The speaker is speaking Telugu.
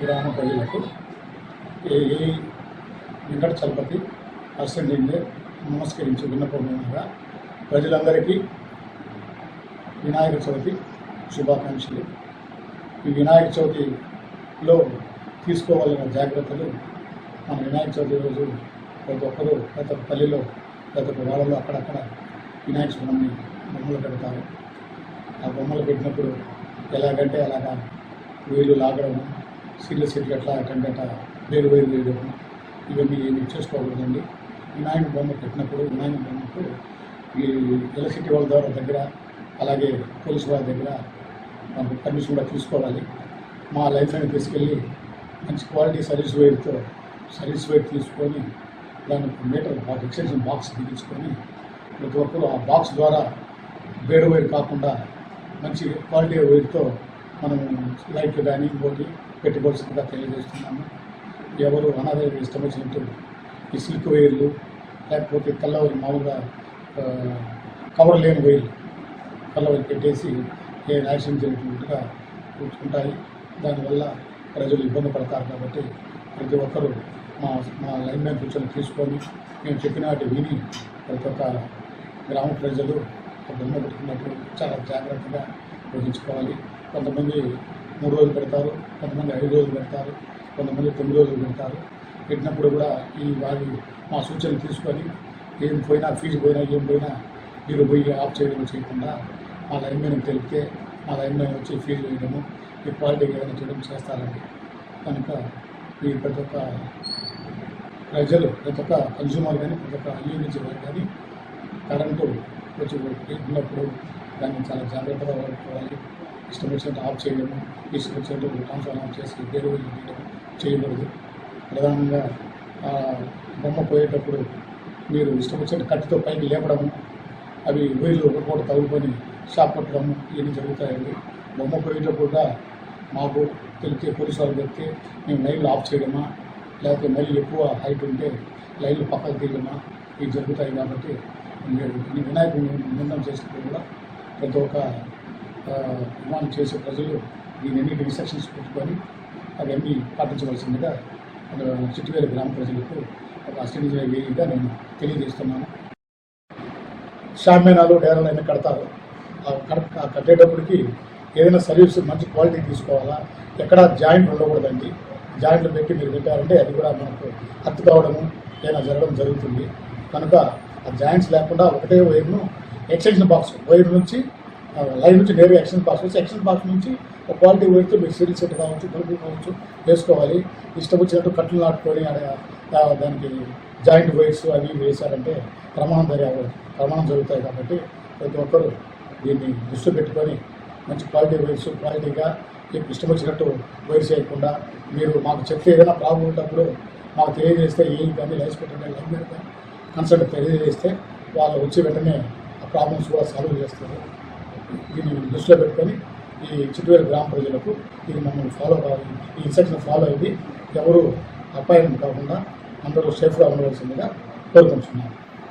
గ్రామ ప్రజలకు A Venkata Chalapathi assistant engineer నమస్కరించి విన్నపంగా ప్రజలందరికీ వినాయక చవితి శుభాకాంక్షలు. ఈ వినాయక చవితిలో తీసుకోవాలన్న జాగ్రత్తలు మన వినాయక చవితి రోజు ప్రతి ఒక్కరూ ప్రతి పల్లెలో ప్రతి ఒక్క వాళ్ళలో అక్కడక్కడ వినాయక స్వామిని బొమ్మలు పెడతారు. ఆ బొమ్మలు పెట్టినప్పుడు ఎలాగంటే అలాగా వేలు లాగడం సీట్లు సీట్లు ఎట్లా అటంటే అట్లా వేరు వేరు వేయడం ఇవన్నీ ఏమి చేసుకోకూడదండి. వినాయక బొమ్మ పెట్టినప్పుడు వినాయక బొమ్మకు ఈ ఎలక్ట్రిసిటీ వాళ్ళ ద్వారా దగ్గర అలాగే పోలీసు వాళ్ళ దగ్గర మనకు పర్మిషన్ కూడా తీసుకోవాలి. మా లైఫ్ని తీసుకెళ్ళి మంచి క్వాలిటీ సర్వీస్ వైర్తో సర్వీస్ వైర్ తీసుకొని దానికి మీటర్ ఎక్స్టెన్షన్ బాక్స్ బిగించుకొని ప్రతి ఒక్కరు ఆ బాక్స్ ద్వారా వేరు వేరు కాకుండా మంచి క్వాలిటీ వైర్తో మనం లైట్లు కానీ ఇంకోటి పెట్టుకోవాల్సిందిగా తెలియజేస్తున్నాము. ఎవరు అనాథ ఇష్టం వచ్చినట్టు ఈ సిల్క్ వైర్లు లేకపోతే కల్లవరి మామూలుగా కవర్ లేని వైర్లు కల్లవరి పెట్టేసి ఏ యాక్సిడెంట్ జరిగినట్టుగా కూర్చుంటాయి దానివల్ల ప్రజలు ఇబ్బంది పడతారు కాబట్టి ప్రతి ఒక్కరూ మా మా లైన్ మ్యాన్ కూర్చొని తీసుకొని మేము చెప్పిన వాటి విని ప్రతి ఒక్క గ్రామ ప్రజలు ఒక బొమ్మ పెట్టుకున్నప్పుడు చాలా జాగ్రత్తగా వహించుకోవాలి కొంతమంది మూడు రోజులు పెడతారు కొంతమంది ఐదు రోజులు పెడతారు కొంతమంది తొమ్మిది రోజులు పెడతారు. పెట్టినప్పుడు కూడా ఈ వారి మా సూచనలు తీసుకొని ఏం పోయినా ఫీజు పోయినా ఏం పోయినా మీరు పోయి ఆఫ్ చేయడం చేయకుండా మా లైన్ మ్యాన్ తెలిపితే మా లైన్ మ్యాన్ వచ్చి ఫీజు వేయడము ఈ క్వాలిటీ ఏదైనా చేయడం చేస్తారండి. కనుక ఈ ప్రతి ఒక్క ప్రజలు ప్రతి ఒక్క కన్జ్యూమర్ కానీ ప్రతి ఒక్క యూనిట్ వారు కానీ కరెంటు వచ్చి ఉన్నప్పుడు దాన్ని చాలా జాగ్రత్తగా వాడుకోవాలి. ఇష్టం వచ్చినట్టు ఆఫ్ చేయడము ఇష్టం వచ్చినట్టు ట్రాన్స్ఫర్ ఆఫ్ చేసి వేరు చేయడం చేయకూడదు. ప్రధానంగా బొమ్మ పోయేటప్పుడు మీరు ఇష్టం వచ్చినట్టు కత్తితో పైకి లేపడము అవి వైర్లు ఒకటి తగులుకొని షాప్ కొట్టడము ఇవన్నీ జరుగుతాయండి. బొమ్మ పోయేటప్పుడు కూడా మాకు తెలిస్తే పోలీసు వాళ్ళు చెప్తే మేము లైన్లు ఆఫ్ చేయడమా లేకపోతే మళ్ళీ ఎక్కువ హైట్ ఉంటే లైన్లు పక్కకు తీయడమా ఇవి జరుగుతాయి కాబట్టి మీరు వినాయకుడు వినాయకుడిని నిర్ణయం చేసినప్పుడు కూడా ప్రతి ఒక్క డిమాండ్ చేసే ప్రజలు దీని రిసెక్షన్స్ ఇన్స్ట్రక్షన్స్ పెట్టుకొని అవన్నీ పాటించవలసిందిగా ఆ, గ్రామ ప్రజలకు ఒక అసిస్టెంట్ వేదికగా నేను తెలియజేస్తున్నాను. షామ్యానాలు డేరాలు అన్నీ కడతారు? ఆ ఆ కట్టేటప్పటికి ఏదైనా సర్వీస్ మంచి క్వాలిటీ తీసుకోవాలా? ఎక్కడ జాయింట్ ఉండకూడదండి. జాయింట్లు పెట్టి మీరు పెట్టారంటే అది కూడా మనకు హత్తు కావడము ఏదైనా జరగడం జరుగుతుంది. కనుక ఆ జాయింట్స్ లేకుండా ఒకటే వైర్ను ఎక్స్టెన్షన్ బాక్స్ వైర్ నుంచి లైవ్ లైన్ నుంచి నేరుగా ఎక్స్టెన్షన్ బాక్స్ వచ్చి ఎక్సన్ బాక్స్ నుంచి ఒక క్వాలిటీ వైపు మీరు సీరియల్ సెట్ కావచ్చు బల్బులు కావచ్చు వేసుకోవాలి. ఇష్టం వచ్చినట్టు కట్లు నాటుకొని దానికి జాయింట్ వైర్స్ అవి ఇవి వేశారంటే ప్రమాణం జరిగే ప్రమాణం జరుగుతాయి కాబట్టి ప్రతి ఒక్కరు దీన్ని దృష్టి పెట్టుకొని మంచి క్వాలిటీ వైర్స్ క్వాలిటీగా మీకు ఇష్టం వచ్చినట్టు వైర్స్ చేయకుండా మీరు మాకు చెప్తే ఏదైనా ప్రాబ్లం ఉన్నప్పుడు మాకు తెలియజేస్తే ఏం కానీ లైఫ్ పెట్టండి లైన్ మీద కానీ కన్సల్ట్ తెలియజేస్తే వాళ్ళు వచ్చి వెంటనే ఆ ప్రాబ్లమ్స్ కూడా సాల్వ్ చేస్తారు. దీన్ని దృష్టిలో పెట్టుకొని ఈ చిట్టువేలు గ్రామ ప్రజలకు ఇది మమ్మల్ని ఫాలో కావాలి. ఈ ఇన్స్ట్రక్షన్ ఫాలో అయ్యి ఎవరు అపాయం కాకుండా అందరూ సేఫ్గా ఉండవలసిందిగా కోరుకుంటున్నాను